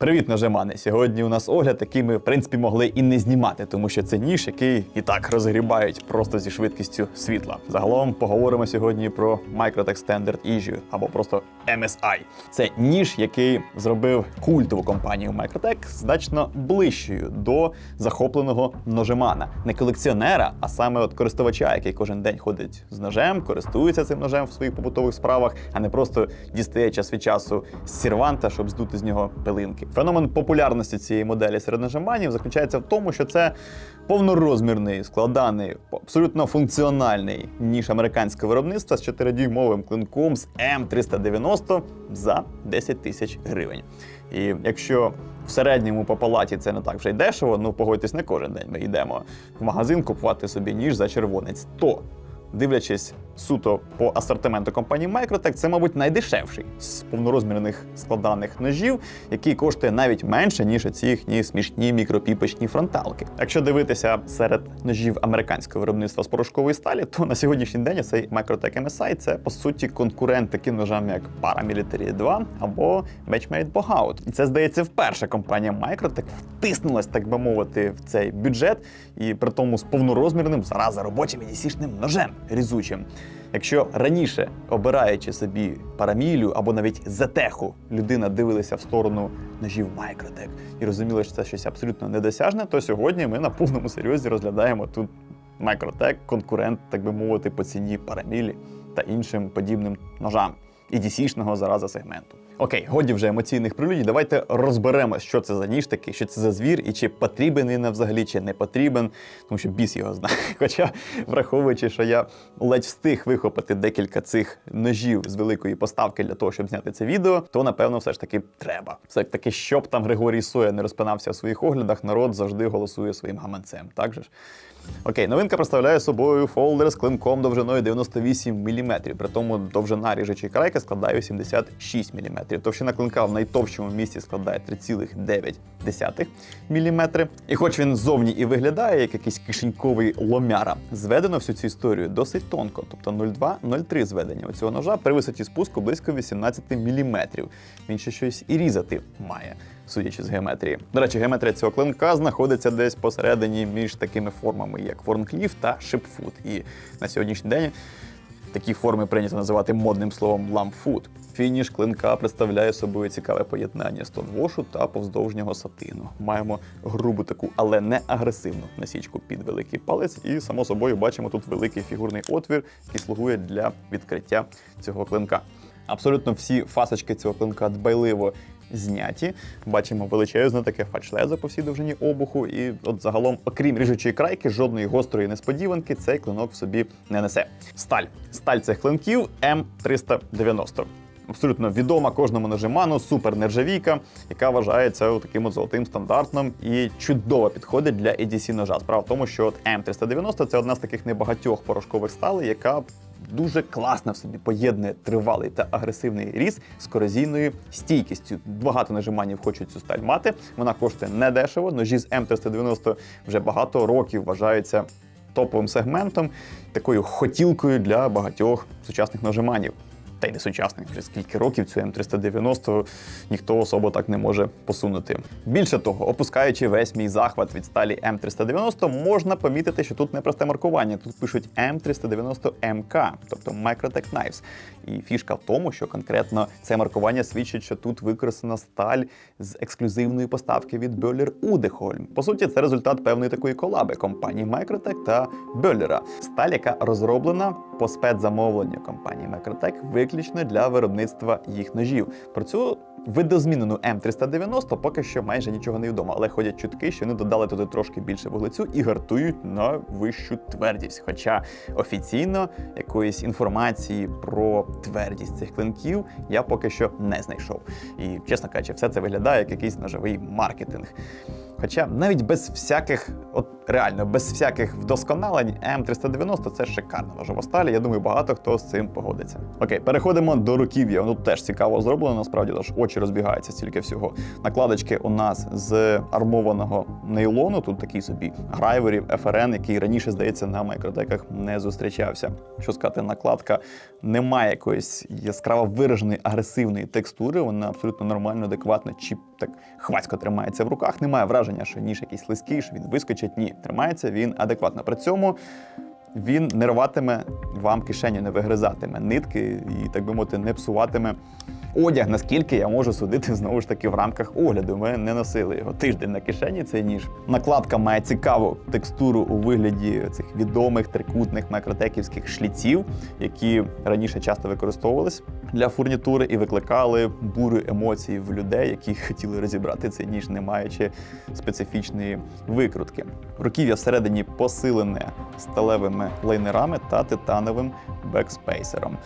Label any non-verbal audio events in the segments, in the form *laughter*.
Привіт, нажимани! Сьогодні у нас огляд, який ми в принципі могли і не знімати, тому що це ніж, який і так розгрібають просто зі швидкістю світла. Загалом поговоримо сьогодні про Microtech Standard Issue або просто MSI. Це ніж, який зробив культову компанію Microtech значно ближчою до захопленого ножемана, не колекціонера, а саме от користувача, який кожен день ходить з ножем, користується цим ножем в своїх побутових справах, а не просто дістає час від часу з серванта, щоб здути з нього пилинки. Феномен популярності цієї моделі серед ножеманів заключається в тому, що це повнорозмірний, складаний, абсолютно функціональний ніж американського виробництва з 4-дюймовим клинком з М390 за 10 тисяч гривень. І якщо в середньому по палаті це не так вже й дешево, ну погодьтесь, не кожен день ми йдемо в магазин купувати собі ніж за червонець, то дивлячись суто по асортименту компанії Microtech, це, мабуть, найдешевший з повнорозмірних складаних ножів, який коштує навіть менше, ніж ці їхні смішні мікропіпочні фронталки. Якщо дивитися серед ножів американського виробництва з порошкової сталі, то на сьогоднішній день цей Microtech MSI це по суті конкурент таким ножам, як Paramilitary 2 або Matchmade Bohout. І це здається вперше компанія Microtech втиснулась, так би мовити, в цей бюджет, і при тому з повнорозмірним зараза робочим і дісішним ножем різучим. Якщо раніше, обираючи собі парамілю або навіть зетеху, людина дивилася в сторону ножів Microtech і розуміла, що це щось абсолютно недосяжне, то сьогодні ми на повному серйозі розглядаємо тут Microtech, конкурент, так би мовити, по ціні парамілі та іншим подібним ножам і DC-шного зараза сегменту. Окей, годі вже емоційних прелюдій, давайте розберемось, що це за ніж такий, що це за звір, і чи потрібен він взагалі, чи не потрібен, тому що біс його знає. *laughs* Хоча, враховуючи, що я ледь встиг вихопити декілька цих ножів з великої поставки для того, щоб зняти це відео, то напевно все ж таки треба. Все таки, щоб там Григорій Соя не розпинався в своїх оглядах, народ завжди голосує своїм гаманцем. Так же ж? Окей, новинка представляє собою фолдер з клинком довжиною 98 мм, при тому довжина ріжучої крайки складає 76 мм. Товщина клинка в найтовщому місці складає 3,9 мм. І хоч він ззовні і виглядає як якийсь кишеньковий ломяра, зведено всю цю історію досить тонко, тобто 0,2-0,3 зведення у цього ножа при висоті спуску близько 18 мм. Він ще щось і різати має судячи з геометрії. До речі, геометрія цього клинка знаходиться десь посередині між такими формами, як Ворнкліф та Шипфут. І на сьогоднішній день такі форми прийнято називати модним словом ламфут. Фініш клинка представляє собою цікаве поєднання стонвошу та повздовжнього сатину. Маємо грубу таку, але не агресивну насічку під великий палець, і само собою бачимо тут великий фігурний отвір, який слугує для відкриття цього клинка. Абсолютно всі фасочки цього клинка дбайливо зняті. Бачимо величезне таке фальшлезо по всій довжині обуху. І от загалом, окрім ріжучої крайки, жодної гострої несподіванки цей клинок в собі не несе. Сталь. Сталь цих клинків М390. Абсолютно відома кожному нажиману, супер нержавійка, яка вважається таким от золотим стандартом і чудово підходить для EDC ножа. Справа в тому, що от М390 це одна з таких небагатьох порошкових сталей, яка дуже класно в собі поєднує тривалий та агресивний різ з корозійною стійкістю. Багато нажиманів хочуть цю сталь мати. Вона коштує недешево. Ножі з М390 вже багато років вважаються топовим сегментом, такою хотілкою для багатьох сучасних нажиманів. Та й не сучасних, вже скільки років цю М390 ніхто особо так не може посунути. Більше того, опускаючи весь мій захват від сталі М390, можна помітити, що тут не просте маркування. Тут пишуть М390МК, тобто Microtech Knives. І фішка в тому, що конкретно це маркування свідчить, що тут використана сталь з ексклюзивної поставки від Böhler Udehholm. По суті, це результат певної такої колаби компанії Microtech та Böhler. Сталь, яка розроблена по спецзамовленню компанії Microtech виключно для виробництва їх ножів. Про цю видозмінену М390 поки що майже нічого не відомо, але ходять чутки, що вони додали туди трошки більше вуглецю і гартують на вищу твердість. Хоча офіційно якоїсь інформації про твердість цих клинків я поки що не знайшов. І чесно кажучи, все це виглядає як якийсь ножовий маркетинг. Хоча навіть без всяких, от реально, без всяких вдосконалень, М390 це шикарна ножова. Я думаю, багато хто з цим погодиться. Окей, переходимо до руків'я. Воно теж цікаво зроблено, насправді аж очі розбігаються стільки всього. Накладочки у нас з армованого нейлону. Тут такий собі грайверів FRN, який раніше, здається, на майкротеках не зустрічався. Що сказати, накладка не має якоїсь яскраво вираженої агресивної текстури. Вона абсолютно нормально, адекватно чіп так хвацько тримається в руках. Немає враження, що ніж якийсь слизький, що він вискочить. Ні, тримається він адекватно. При цьому він не рватиме вам кишеню, не вигризатиме нитки і, так би мовити, не псуватиме одяг, наскільки я можу судити знову ж таки в рамках огляду. Ми не носили його тиждень на кишені. Цей ніж. Накладка має цікаву текстуру у вигляді цих відомих трикутних макротеківських шліців, які раніше часто використовувались для фурнітури і викликали бурю емоцій в людей, які *laughs* хотіли розібрати цей ніж, не маючи специфічної викрутки. Руків'я всередині посилене сталевими лайнерами та титановим бекспейсером.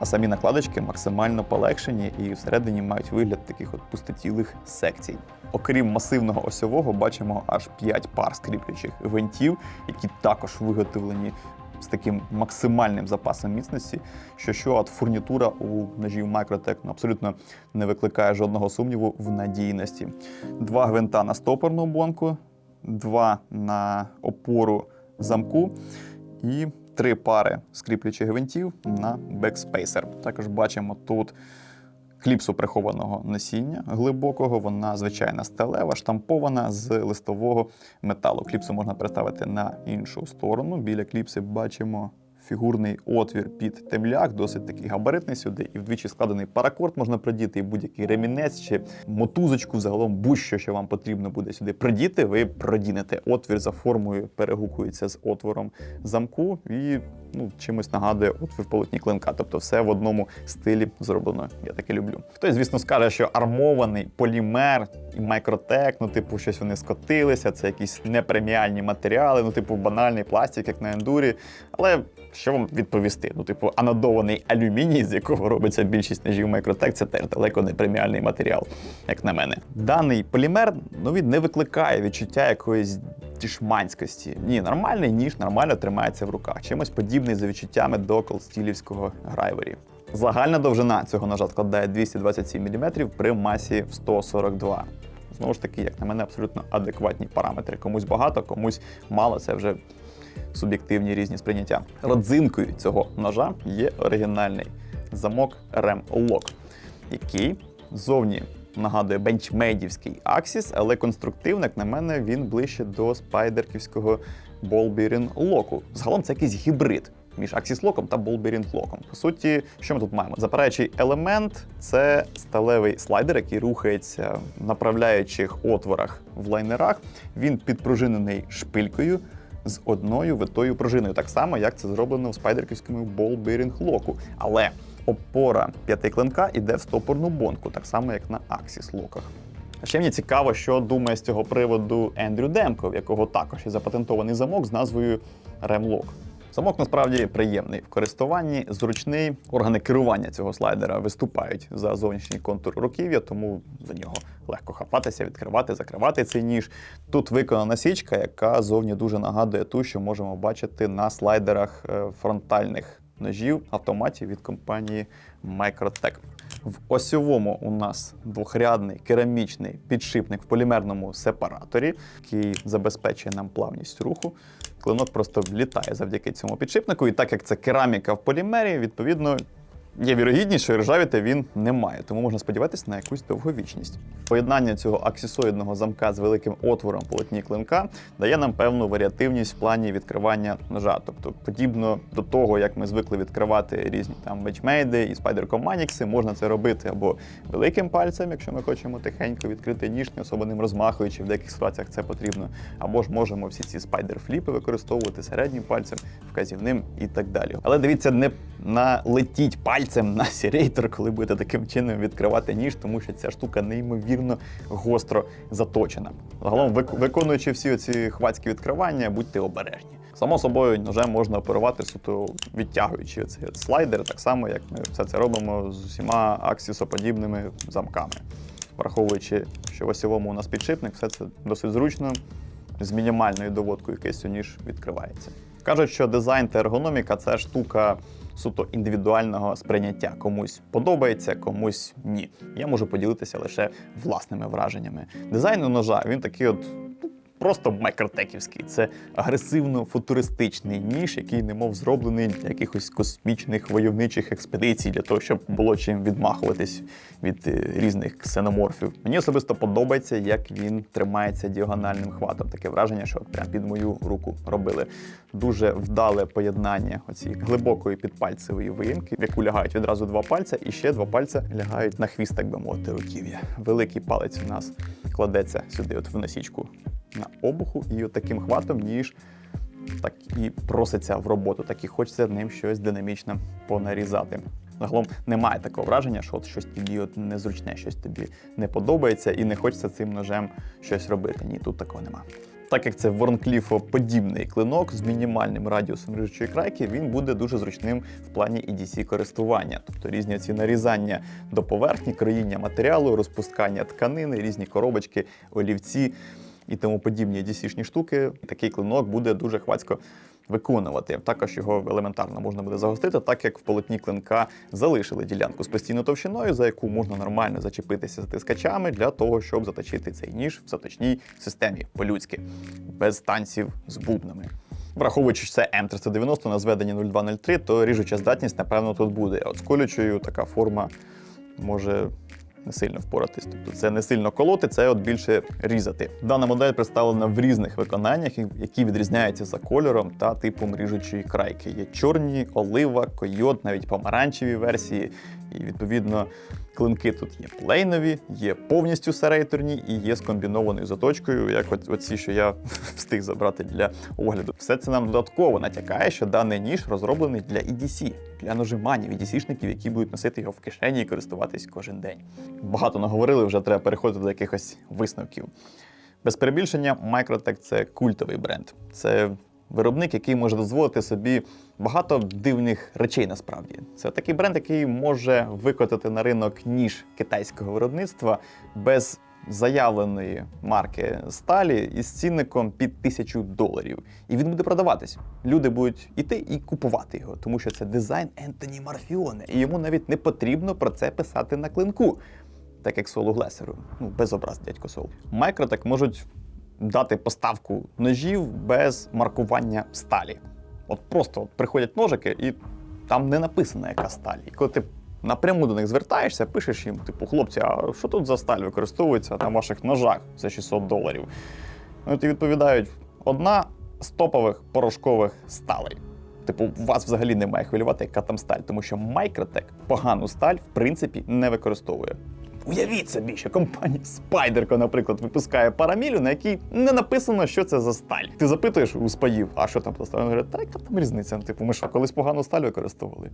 А самі накладочки максимально полегшені і всередині мають вигляд таких от пустотілих секцій. Окрім масивного осьового, бачимо аж 5 пар скріплючих гвинтів, які також виготовлені з таким максимальним запасом міцності, що що от фурнітура у ножів Microtech ну, абсолютно не викликає жодного сумніву в надійності. Два гвинта на стопорну бонку, два на опору замку і три пари скріплючих гвинтів на бекспейсер. Також бачимо тут кліпсу прихованого носіння глибокого. Вона звичайна сталева, штампована з листового металу. Кліпсу можна переставити на іншу сторону. Біля кліпси бачимо. Фігурний отвір під темляк, досить такий габаритний сюди, і вдвічі складений паракорд можна придіти, і будь-який ремінець чи мотузочку, загалом будь-що, що вам потрібно буде сюди придіти, ви продінете. Отвір за формою перегукується з отвором замку і ну, чимось нагадує отвір полотні клинка. Тобто все в одному стилі зроблено. Я таке люблю. Хтось, звісно, скаже, що армований полімер і майкротек, ну, типу, щось вони скотилися, це якісь непреміальні матеріали, ну, типу, банальний пластик, як на ендурі. Але що вам відповісти? Ну, типу, анодований алюміній, з якого робиться більшість ножів Microtech, це теж далеко не преміальний матеріал, як на мене. Даний полімер ну, він не викликає відчуття якоїсь дішманськості. Ні, нормальний ніж нормально тримається в руках. Чимось подібний за відчуттями до колстілівського грайвері. Загальна довжина цього ножа складає 227 мм при масі в 142 Знову ж таки, як на мене, абсолютно адекватні параметри. Комусь багато, комусь мало. Це вже суб'єктивні різні сприйняття. Родзинкою цього ножа є оригінальний замок Rem Lock, який зовні нагадує бенчмейдівський Axis, але конструктивно, як на мене, він ближче до спайдерківського Ball Bearing Lock. Загалом це якийсь гібрид. Між Lock та Lock. По суті, що ми тут маємо? Запираючий елемент це сталевий слайдер, який рухається в направляючих отворах в лайнерах. Він підпружинений шпилькою з одною витою пружиною, так само, як це зроблено в спайдерківському Bearing Lock. Але опора п'ятиклинка йде в стопорну бонку, так само, як на Axis локах. Ще мені цікаво, що думає з цього приводу Ендрю Демко, в якого також є запатентований замок з назвою Remlock. Замок насправді приємний в користуванні, зручний. Органи керування цього слайдера виступають за зовнішній контур руків'я, тому за нього легко хапатися, відкривати, закривати цей ніж. Тут виконана січка, яка зовні дуже нагадує ту, що можемо бачити на слайдерах е, фронтальних ножів автоматів від компанії Microtech. В осьовому у нас двохрядний керамічний підшипник в полімерному сепараторі, який забезпечує нам плавність руху. Клинок просто влітає завдяки цьому підшипнику, і так як це кераміка в полімері, відповідно. Є вірогідність, що ржавіти він не має, тому можна сподіватися на якусь довговічність. Поєднання цього аксесоїдного замка з великим отвором полотні клинка дає нам певну варіативність в плані відкривання ножа. Тобто, подібно до того, як ми звикли відкривати різні там бечмейди і спайдер команікси, можна це робити або великим пальцем, якщо ми хочемо тихенько відкрити ніж, не особо ним розмахуючи, в деяких ситуаціях це потрібно. Або ж можемо всі ці спайдер-фліпи використовувати середнім пальцем, вказівним і так далі. Але дивіться, не налетіть пальцем на сірейтор, коли будете таким чином відкривати ніж, тому що ця штука неймовірно гостро заточена. Загалом, виконуючи всі ці хвацькі відкривання, будьте обережні. Само собою, ножем можна оперувати суто відтягуючи цей слайдер, так само як ми все це робимо з усіма аксісоподібними замками. Враховуючи, що в осьовому у нас підшипник, все це досить зручно, з мінімальною доводкою кейсу ніж відкривається. Кажуть, що дизайн та ергономіка це штука суто індивідуального сприйняття. Комусь подобається, комусь ні. Я можу поділитися лише власними враженнями. Дизайн у ножа він такий от. Просто майкротеківський. Це агресивно-футуристичний ніж, який немов зроблений для якихось космічних войовничих експедицій, для того, щоб було чим відмахуватись від е, різних ксеноморфів. Мені особисто подобається, як він тримається діагональним хватом. Таке враження, що прям під мою руку робили. Дуже вдале поєднання оцієї глибокої підпальцевої виїмки, в яку лягають відразу два пальця, і ще два пальця лягають на хвіст, так би мовити, руків'я. Великий палець у нас кладеться сюди, от в носічку на обуху, і таким хватом ніж так і проситься в роботу, так і хочеться ним щось динамічно понарізати. Загалом немає такого враження, що от щось тобі от незручне, щось тобі не подобається, і не хочеться цим ножем щось робити. Ні, тут такого нема. Так як це Ворнкліфо-подібний клинок з мінімальним радіусом ріжучої крайки, він буде дуже зручним в плані EDC користування, тобто різні ці нарізання до поверхні, кроїння матеріалу, розпускання тканини, різні коробочки, олівці і тому подібні EDC-шні штуки. Такий клинок буде дуже хвацько виконувати. Також його елементарно можна буде загостити, так як в полотні клинка залишили ділянку з постійною товщиною, за яку можна нормально зачепитися затискачами для того, щоб заточити цей ніж в заточній системі по-людськи, без танців з бубнами. Враховуючи, що це М390 на зведенні 0203, то ріжуча здатність, напевно, тут буде. От з колючою така форма може не сильно впоратись. Тобто це не сильно колоти, це от більше різати. Дана модель представлена в різних виконаннях, які відрізняються за кольором та типом ріжучої крайки. Є чорні, олива, койот, навіть помаранчеві версії. І відповідно клинки тут є плейнові, є повністю серейторні і є з комбінованою заточкою, як от оці, що я *laughs* встиг забрати для огляду. Все це нам додатково натякає, що даний ніж розроблений для EDC, для нажиманів EDC-шників, які будуть носити його в кишені і користуватись кожен день. Багато наговорили, вже треба переходити до якихось висновків. Без перебільшення, Microtech – це культовий бренд. Це виробник, який може дозволити собі багато дивних речей насправді. Це такий бренд, який може викотити на ринок ніж китайського виробництва без заявленої марки сталі із цінником під тисячу доларів. І він буде продаватись. Люди будуть іти і купувати його, тому що це дизайн Ентоні Марфіоне, і йому навіть не потрібно про це писати на клинку. Так як Солу Глесеру. Ну, без образ, дядько Сол. Microtech можуть дати поставку ножів без маркування сталі. От просто от приходять ножики, і там не написано, яка сталь. І коли ти напряму до них звертаєшся, пишеш їм, типу, хлопці, а що тут за сталь використовується на ваших ножах за 600 доларів? Ну, ті відповідають: одна з топових порошкових сталей. Типу, вас взагалі не має хвилювати, яка там сталь, тому що Microtech погану сталь в принципі не використовує. Уявіть собі, що компанія Спайдерко, наприклад, випускає парамілю, на якій не написано, що це за сталь. Ти запитуєш у спаїв, а що там за сталь? Він говорить, та яка там різниця? Типу, ми що, колись погану сталь використовували?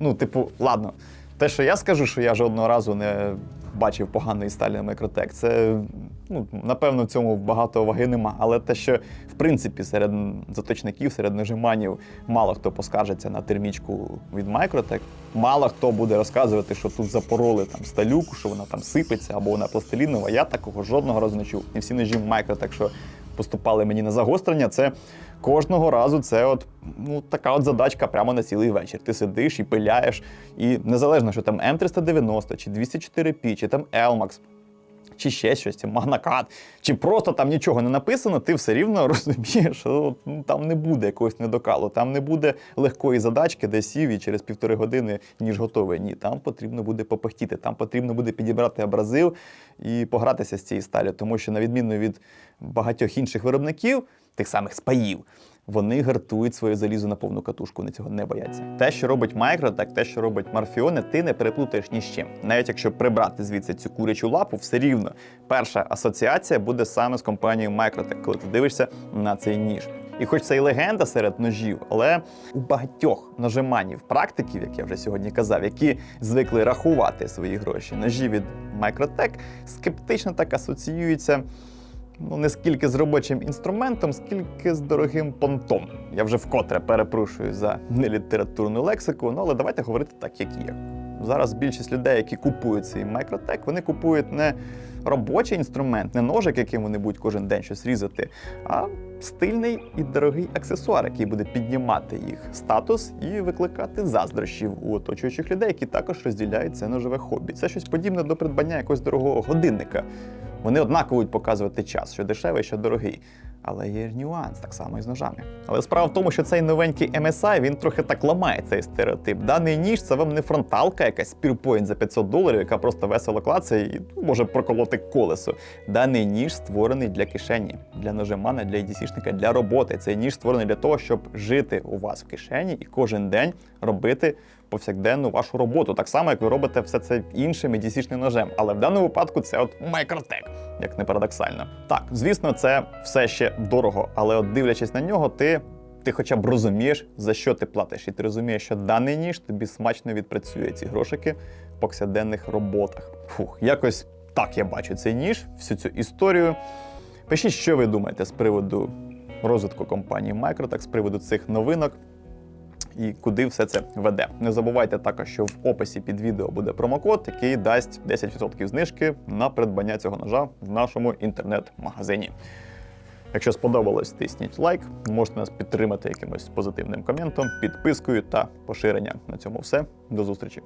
Ну, типу, ладно, те, що я скажу, що я жодного разу не бачив поганої сталі на мікротек, це ну, напевно в цьому багато ваги нема. Але те, що в принципі серед заточників, серед нажиманів мало хто поскаржиться на термічку від Microtech, мало хто буде розказувати, що тут запороли там сталюку, що вона там сипеться або вона пластилінова. Я такого жодного разу не чув. І всі ножі Microtech, що поступали мені на загострення, це кожного разу це от ну така от задачка прямо на цілий вечір. Ти сидиш і пиляєш, і незалежно, що там М390, чи 204P, чи там Elmax, чи ще щось, магнакат, чи просто там нічого не написано, ти все рівно *laughs* розумієш, що ну, там не буде якогось недокалу, там не буде легкої задачки, де сів і через півтори години ніж готовий. Ні, там потрібно буде попахтіти, там потрібно буде підібрати абразив і погратися з цією сталю, тому що на відміну від багатьох інших виробників, тих самих спаїв. Вони гартують своє залізо на повну катушку, вони цього не бояться. Те, що робить Microtech, те, що робить Марфіоне, ти не переплутаєш ні з чим. Навіть якщо прибрати звідси цю курячу лапу, все рівно перша асоціація буде саме з компанією Microtech, коли ти дивишся на цей ніж. І хоч це і легенда серед ножів, але у багатьох нажиманів практиків, як я вже сьогодні казав, які звикли рахувати свої гроші, ножі від Microtech скептично так асоціюються ну не скільки з робочим інструментом, скільки з дорогим понтом. Я вже вкотре перепрошую за нелітературну лексику, ну але давайте говорити так, як є. Зараз більшість людей, які купують цей Microtech, вони купують не робочий інструмент, не ножик, яким вони будуть кожен день щось різати, а стильний і дорогий аксесуар, який буде піднімати їх статус і викликати заздрощів у оточуючих людей, які також розділяють це ножове хобі. Це щось подібне до придбання якогось дорогого годинника. Вони однаково показувати час, що дешевий, що дорогий. Але є ж нюанс, так само і з ножами. Але справа в тому, що цей новенький MSI, він трохи так ламає цей стереотип. Даний ніж це вам не фронталка, якась Spearpoint за 500 доларів, яка просто весело клацає і ну, може проколоти колесо. Даний ніж створений для кишені, для ножемана, для EDC-шника, для роботи. Цей ніж створений для того, щоб жити у вас в кишені і кожен день робити повсякденну вашу роботу, так само, як ви робите все це іншим EDC-шним ножем. Але в даному випадку це от Microtech, як не парадоксально. Так, звісно, це все ще дорого, але от дивлячись на нього, ти. Ти хоча б розумієш, за що ти платиш, і ти розумієш, що даний ніж тобі смачно відпрацює ці грошики в повсякденних роботах. Фух, якось так я бачу цей ніж, всю цю історію. Пишіть, що ви думаєте з приводу розвитку компанії Microtex, з приводу цих новинок і куди все це веде. Не забувайте також, що в описі під відео буде промокод, який дасть 10% знижки на придбання цього ножа в нашому інтернет-магазині. Якщо сподобалось, тисніть лайк, можете нас підтримати якимось позитивним коментом, підпискою та поширенням. На цьому все. До зустрічі!